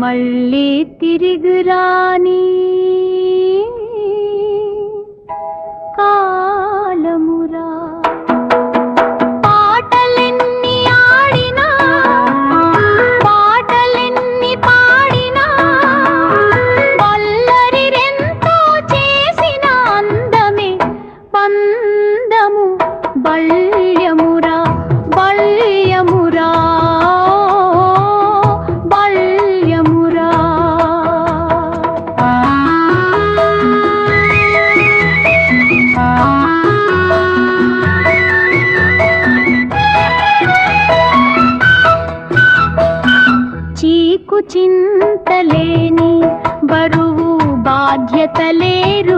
मल्लि तिरुगुराणि చింతలేని బరువు బాధ్యతలేరు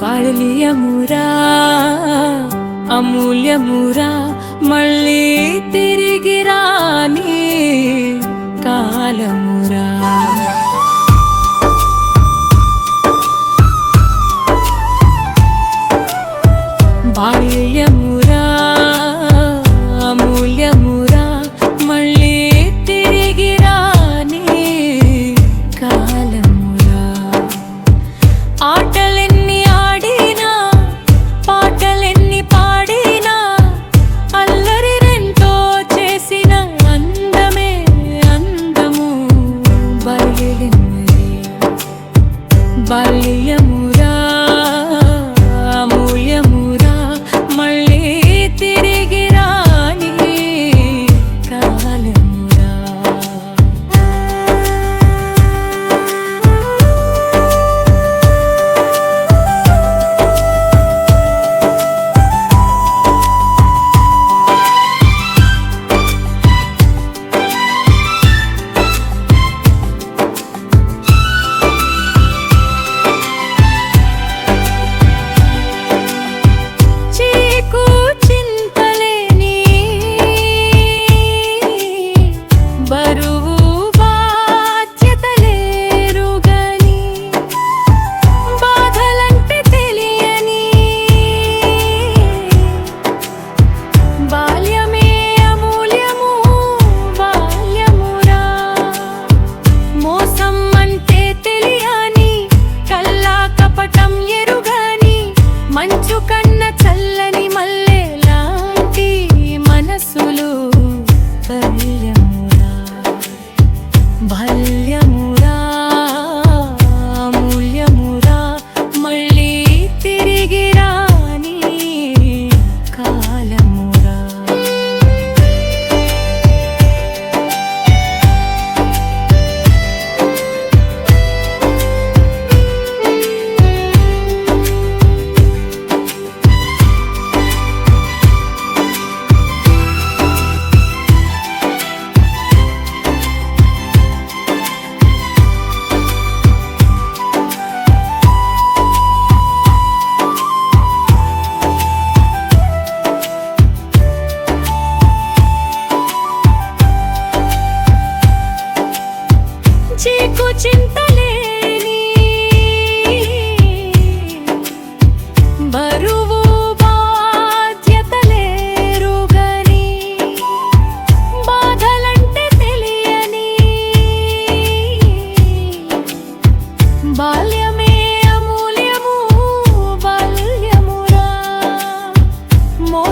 బాలీయ మురా అమూల్య అమూల్యమురా మళ్ళీ తిరిగి తిరిగిరాని కాలమురా బాల్యము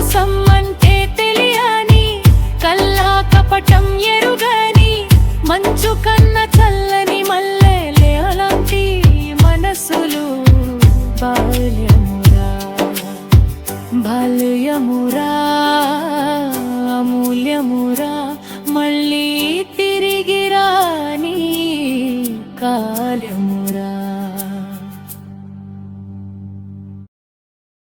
మోసం అంటే తెలియని కల్లా కపటం ఎరుగని మంచు కన్న చల్లని మల్లెలే అలాంటి మనసులు. బాల్యమురా బాల్యమురా అమూల్యమురా మళ్ళీ తిరిగిరాని కా